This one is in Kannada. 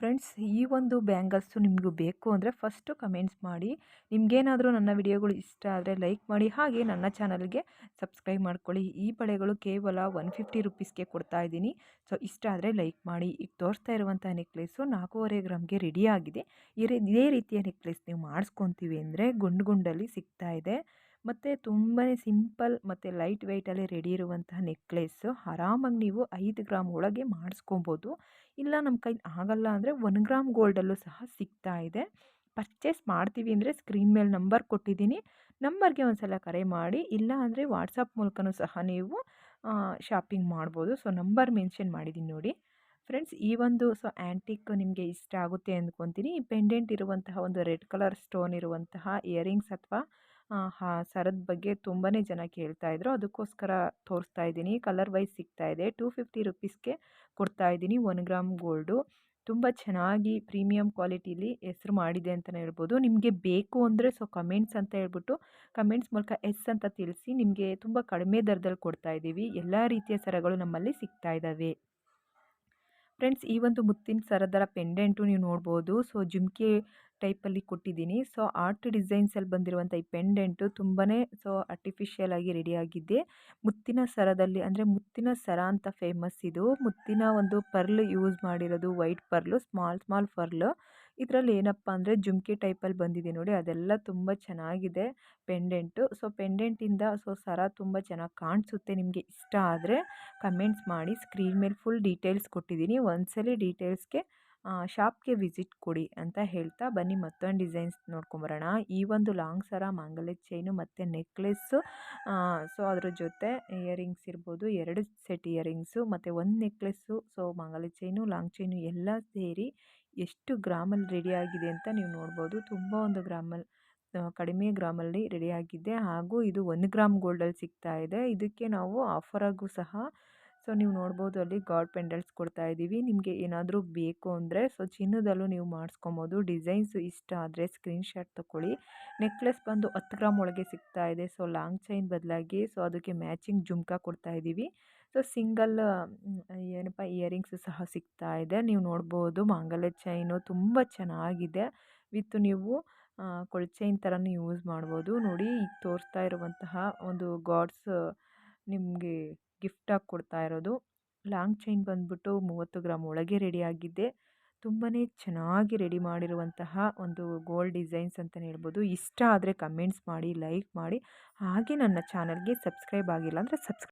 ಫ್ರೆಂಡ್ಸ್, ಈ ಒಂದು ಬ್ಯಾಂಗಲ್ಸು ನಿಮಗೂ ಬೇಕು ಅಂದರೆ ಫಸ್ಟು ಕಮೆಂಟ್ಸ್ ಮಾಡಿ. ನಿಮಗೇನಾದರೂ ನನ್ನ ವಿಡಿಯೋಗಳು ಇಷ್ಟ ಆದರೆ ಲೈಕ್ ಮಾಡಿ. ಹಾಗೆ ನನ್ನ ಚಾನಲ್ಗೆ ಸಬ್ಸ್ಕ್ರೈಬ್ ಮಾಡ್ಕೊಳ್ಳಿ. ಈ ಬಳೆಗಳು ಕೇವಲ ಒನ್ ಫಿಫ್ಟಿ ರುಪೀಸ್ಗೆ ಕೊಡ್ತಾ ಇದ್ದೀನಿ. ಸೊ, ಇಷ್ಟ ಆದರೆ ಲೈಕ್ ಮಾಡಿ. ಈಗ ತೋರಿಸ್ತಾ ಇರುವಂಥ ನೆಕ್ಲೆಸ್ಸು ನಾಲ್ಕೂವರೆ ಗ್ರಾಮ್ಗೆ ಆಗಿದೆ. ಇದೇ ರೀತಿಯ ನೆಕ್ಲೆಸ್ ನೀವು ಮಾಡಿಸ್ಕೊತೀವಿ ಅಂದರೆ ಗುಂಡು ಗುಂಡಲ್ಲಿ ಸಿಗ್ತಾ ಇದೆ. ಮತ್ತು ತುಂಬಾ ಸಿಂಪಲ್ ಮತ್ತು ಲೈಟ್ ವೆಯ್ಟಲ್ಲಿ ರೆಡಿ ಇರುವಂತಹ ನೆಕ್ಲೆಸ್ಸು ಆರಾಮಾಗಿ ನೀವು ಐದು ಗ್ರಾಮ್ ಒಳಗೆ ಮಾಡಿಸ್ಕೊಬೋದು. ಇಲ್ಲ ನಮ್ಮ ಕೈಲಿ ಆಗಲ್ಲ ಅಂದರೆ ಒನ್ ಗ್ರಾಮ್ ಗೋಲ್ಡಲ್ಲೂ ಸಹ ಸಿಗ್ತಾ ಇದೆ. ಪರ್ಚೇಸ್ ಮಾಡ್ತೀವಿ ಅಂದರೆ ಸ್ಕ್ರೀನ್ ಮೇಲೆ ನಂಬರ್ ಕೊಟ್ಟಿದ್ದೀನಿ. ನಂಬರ್ಗೆ ಒಂದು ಸಲ ಕರೆ ಮಾಡಿ. ಇಲ್ಲ ಅಂದರೆ ವಾಟ್ಸಪ್ ಮೂಲಕನೂ ಸಹ ನೀವು ಶಾಪಿಂಗ್ ಮಾಡ್ಬೋದು. ಸೊ, ನಂಬರ್ ಮೆನ್ಷನ್ ಮಾಡಿದ್ದೀನಿ ನೋಡಿ. ಫ್ರೆಂಡ್ಸ್, ಈ ಒಂದು ಸೊ ಆ್ಯಂಟಿಕ್ ನಿಮಗೆ ಇಷ್ಟ ಆಗುತ್ತೆ ಅಂದ್ಕೊತೀನಿ. ಈ ಪೆಂಡೆಂಟ್ ಇರುವಂತಹ ಒಂದು ರೆಡ್ ಕಲರ್ ಸ್ಟೋನ್ ಇರುವಂತಹ ಇಯರಿಂಗ್ಸ್ ಅಥವಾ ಹಾಂ, ಸರದ ಬಗ್ಗೆ ತುಂಬಾ ಜನ ಕೇಳ್ತಾ ಇದ್ರು. ಅದಕ್ಕೋಸ್ಕರ ತೋರಿಸ್ತಾ ಇದ್ದೀನಿ. ಕಲರ್ ವೈಸ್ ಸಿಗ್ತಾ ಇದೆ. ಟೂ ಫಿಫ್ಟಿ ರುಪೀಸ್ಗೆ ಕೊಡ್ತಾ ಇದ್ದೀನಿ. One gram gold. ತುಂಬ ಚೆನ್ನಾಗಿ ಪ್ರೀಮಿಯಂ ಕ್ವಾಲಿಟೀಲಿ ಹೆಸ್ರು ಮಾಡಿದೆ ಅಂತಲೇ ಹೇಳ್ಬೋದು. ನಿಮಗೆ ಬೇಕು ಅಂದರೆ ಸೊ ಕಮೆಂಟ್ಸ್ ಅಂತ ಹೇಳ್ಬಿಟ್ಟು ಕಮೆಂಟ್ಸ್ ಮೂಲಕ ಎಸ್ ಅಂತ ತಿಳಿಸಿ ನಿಮಗೆ ತುಂಬ ಕಡಿಮೆ ದರದಲ್ಲಿ ಕೊಡ್ತಾ ಇದ್ದೀವಿ. ಎಲ್ಲ ರೀತಿಯ ಸರಗಳು ನಮ್ಮಲ್ಲಿ ಸಿಗ್ತಾ ಇದ್ದಾವೆ. ಫ್ರೆಂಡ್ಸ್, ಈ ಒಂದು ಮುತ್ತಿನ ಸರದರ ಪೆಂಡೆಂಟು ನೀವು ನೋಡ್ಬೋದು. ಸೊ, ಜುಮ್ಕೆ ಟೈಪಲ್ಲಿ ಕೊಟ್ಟಿದ್ದೀನಿ. ಸೊ, ಆರ್ಟ್ ಡಿಸೈನ್ಸಲ್ಲಿ ಬಂದಿರುವಂಥ ಈ ಪೆಂಡೆಂಟು ತುಂಬಾ ಸೊ ಆರ್ಟಿಫಿಷಿಯಲ್ ಆಗಿ ರೆಡಿಯಾಗಿದೆ ಮುತ್ತಿನ ಸರದಲ್ಲಿ ಅಂದರೆ ಮುತ್ತಿನ ಸರ ಅಂತ ಫೇಮಸ್ ಇದು. ಮುತ್ತಿನ ಒಂದು ಪರ್ಲ್ ಯೂಸ್ ಮಾಡಿರೋದು white pearl small small pearl. ಇದರಲ್ಲಿ ಏನಪ್ಪ ಅಂದರೆ ಜುಮ್ಕಿ ಟೈಪಲ್ಲಿ ಬಂದಿದೆ ನೋಡಿ, ಅದೆಲ್ಲ ತುಂಬ ಚೆನ್ನಾಗಿದೆ ಪೆಂಡೆಂಟು. ಸೊ, ಪೆಂಡೆಂಟಿಂದ, ಸೊ, ಸರ ತುಂಬ ಚೆನ್ನಾಗಿ ಕಾಣಿಸುತ್ತೆ ನಿಮಗೆ ಇಷ್ಟ ಆದರೆ ಕಮೆಂಟ್ಸ್ ಮಾಡಿ. ಸ್ಕ್ರೀನ್ ಮೇಲೆ ಫುಲ್ ಡೀಟೇಲ್ಸ್ ಕೊಟ್ಟಿದ್ದೀನಿ. ಒಂದ್ಸಲಿ ಡೀಟೇಲ್ಸ್ಗೆ ಶಾಪ್ಗೆ ವಿಸಿಟ್ ಕೊಡಿ ಅಂತ ಹೇಳ್ತಾ ಬನ್ನಿ. ಮತ್ತೊಂದು ಡಿಸೈನ್ಸ್ ನೋಡ್ಕೊಂಬರೋಣ. ಈ ಒಂದು ಲಾಂಗ್ ಸರ, ಮಾಂಗಲ್ಯ ಚೈನು ಮತ್ತು ನೆಕ್ಲೆಸ್ಸು ಸೊ, ಅದ್ರ ಜೊತೆ ಇಯರಿಂಗ್ಸ್ ಇರ್ಬೋದು. ಎರಡು ಸೆಟ್ ಇಯರಿಂಗ್ಸು ಮತ್ತು ಒಂದು ನೆಕ್ಲೆಸ್ಸು, ಸೊ, ಮಾಂಗಲ್ಯ ಚೈನು, ಲಾಂಗ್ ಚೈನು ಎಲ್ಲ ಸೇರಿ ಎಷ್ಟು ಗ್ರಾಮಲ್ಲಿ ರೆಡಿಯಾಗಿದೆ ಅಂತ ನೀವು ನೋಡ್ಬೋದು. ತುಂಬ ಒಂದು ಗ್ರಾಮಲ್ಲಿ ಕಡಿಮೆ ಗ್ರಾಮಲ್ಲಿ ರೆಡಿಯಾಗಿದೆ ಹಾಗೂ ಇದು ಒಂದು ಗ್ರಾಮ್ ಗೋಲ್ಡಲ್ಲಿ ಸಿಗ್ತಾ ಇದೆ. ಇದಕ್ಕೆ ನಾವು ಆಫರಾಗೂ ಸಹ. ಸೊ, ನೀವು ನೋಡ್ಬೋದು ಅಲ್ಲಿ ಗಾಡ್ ಪೆಂಡಲ್ಸ್ ಕೊಡ್ತಾ ಇದ್ದೀವಿ. ನಿಮಗೆ ಏನಾದರೂ ಬೇಕು ಅಂದರೆ, ಸೊ, ಚಿನ್ನದಲ್ಲೂ ನೀವು ಮಾಡಿಸ್ಕೊಬೋದು. ಡಿಸೈನ್ಸು ಇಷ್ಟ ಆದರೆ ಸ್ಕ್ರೀನ್ಶಾಟ್ ತೊಗೊಳ್ಳಿ ನೆಕ್ಲೆಸ್ ಬಂದು ಹತ್ತು ಗ್ರಾಮ್ ಒಳಗೆ ಸಿಗ್ತಾ ಇದೆ. ಸೊ, ಲಾಂಗ್ ಚೈನ್ ಬದಲಾಗಿ, ಸೊ, ಅದಕ್ಕೆ ಮ್ಯಾಚಿಂಗ್ ಜುಮ್ಕಾ ಕೊಡ್ತಾ ಇದ್ದೀವಿ. ಸೊ ಸಿಂಗಲ್ ಏನಪ್ಪ ಇಯರಿಂಗ್ಸ್ ಸಹ ಸಿಗ್ತಾ ಇದೆ. ನೀವು ನೋಡ್ಬೋದು ಮಾಂಗಲ್ಯ ಚೈನು ತುಂಬ ಚೆನ್ನಾಗಿದೆ. ವಿತ್ ನೀವು ಕೊಳಚೈನ್ ಥರನೂ ಯೂಸ್ ಮಾಡ್ಬೋದು. ನೋಡಿ ಈಗ ತೋರಿಸ್ತಾ ಇರುವಂತಹ ಒಂದು ಗಾಡ್ಸ್, ನಿಮಗೆ ಗಿಫ್ಟಾಗಿ ಕೊಡ್ತಾ ಇರೋದು. ಲಾಂಗ್ ಚೈನ್ ಬಂದ್ಬಿಟ್ಟು ಮೂವತ್ತು ಗ್ರಾಮ್ ಒಳಗೆ ರೆಡಿಯಾಗಿದ್ದೆ ತುಂಬಾ ಚೆನ್ನಾಗಿ ರೆಡಿ ಮಾಡಿರುವಂತಹ ಒಂದು ಗೋಲ್ಡ್ ಡಿಸೈನ್ಸ್ ಅಂತಲೇ ಹೇಳ್ಬೋದು. ಇಷ್ಟ ಆದರೆ ಕಮೆಂಟ್ಸ್ ಮಾಡಿ, ಲೈಕ್ ಮಾಡಿ. ಹಾಗೆ ನನ್ನ ಚಾನಲ್ಗೆ ಸಬ್ಸ್ಕ್ರೈಬ್ ಆಗಿಲ್ಲ ಅಂದರೆ ಸಬ್ಸ್ಕ್ರೈಬ್